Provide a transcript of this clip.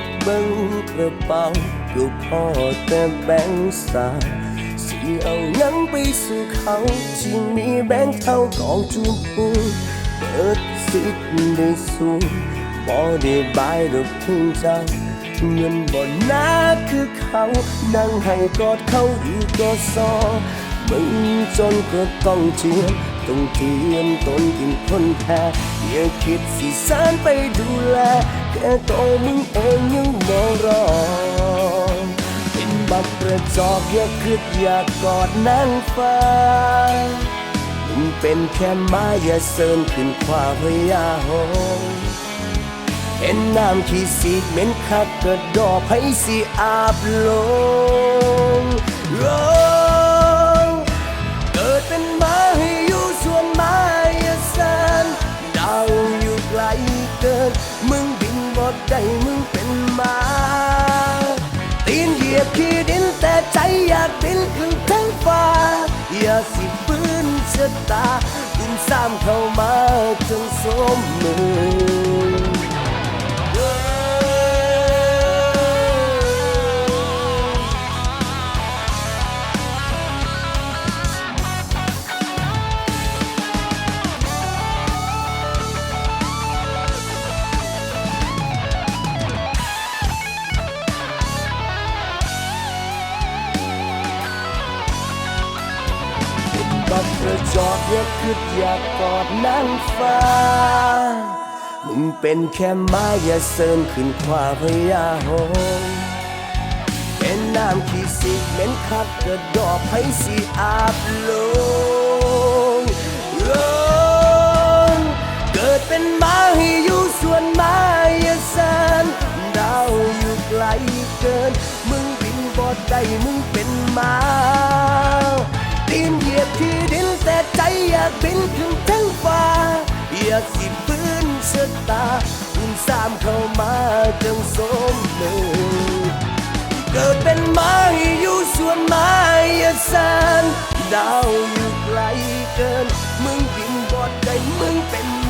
กเบิ่งกระเป๋าก็พอแต่แบงค์สาสิเอาหยังไปสู่เขาที่มีแบงค์เท่ากองจุมพูเปิดสิทธิ์ได้สูงบ่ได้บายดอกทิ้งเจ้าเงินบ่นาคือเขานั่งให้กอดเขาอีกก็ซอมึงจนก็ต้องเจียม ต้องเทียมตนกินคนแพ้อย่าคิดสิสานไปดูแลแค่ตัวมึงเองยังบ่รอเป็นบักกระจอกอย่าคิดอยากกอดนางฟ้ามึงเป็นแค่ไม้อย่าเซินขึ้นความพยาหงเห็นน้ำขี้สีเหม็นคักกระดอกให้สิอาบลง อยากบินขึ้นทั้งฟ้า อย่าสิฝืนชะตาดินซ้ำเข้ามาจนสมมือ กกระจอกอย่าคิดอยากกอดนางฟ้า มึงเป็นแค่ไม้อย่าเซินขึ้นความพยาหงเป็นน้ำขี้สิเหม็นคักกระดอกให้สิอาบลงลงเกิดเป็นมาให้อยู่ส่วนไม้อย่าแสนดาวอยู่ไกลเกิน มึงบินบอดได้มึงเป็นมาตีนเหยียบที่ อยากบินขึ้นทั้งฟ้า อยากสิฟื้นชะตาอุ่นสามเข้ามาจังสมมือเกิดเป็นไม้อยู่ส่วนไม้อยาแสนดาวอยู่ไกลเกิน มึงบินบอดได้มึงเป็น